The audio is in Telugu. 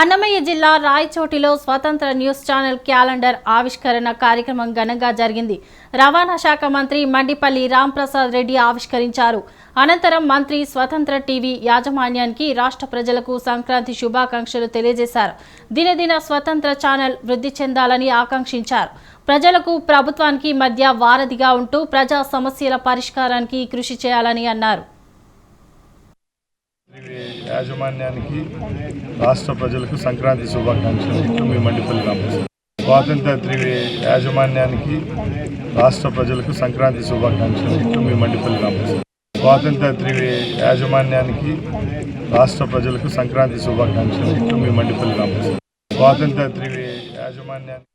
అన్నమయ్య జిల్లా రాయచోటిలో స్వతంత్ర న్యూస్ ఛానల్ క్యాలెండర్ ఆవిష్కరణ కార్యక్రమం ఘనంగా జరిగింది. రవాణా శాఖ మంత్రి మండిపల్లి రాంప్రసాద్ రెడ్డి ఆవిష్కరించారు. అనంతరం మంత్రి స్వతంత్ర టీవీ యాజమాన్యానికి రాష్ట్ర ప్రజలకు సంక్రాంతి శుభాకాంక్షలు తెలియజేశారు. దినదిన స్వతంత్ర ఛానల్ వృద్ధి చెందాలని ఆకాంక్షించారు. ప్రజలకు ప్రభుత్వానికి మధ్య వారధిగా ఉంటూ ప్రజా సమస్యల పరిష్కారానికి కృషి చేయాలని అన్నారు. యాజమాన్యానికి రాష్ట్ర ప్రజలకు సంక్రాంతి శుభాకాంక్షలు. ఇట్లు మీ మండిపల్లి రామకృష్ణ స్వాతంత్ర త్రివే యాజమాన్యానికి రాష్ట్ర ప్రజలకు సంక్రాంతి శుభాకాంక్షలు. ఇట్లు మీ మండిపల్లి రామకృష్ణ స్వాతంత్ర త్రివే యాజమాన్యానికి రాష్ట్ర ప్రజలకు సంక్రాంతి శుభాకాంక్షలు. ఇట్లు మీ మండిపల్లి రామకృష్ణ స్వాతంత్ర త్రివే యాజమాన్యానికి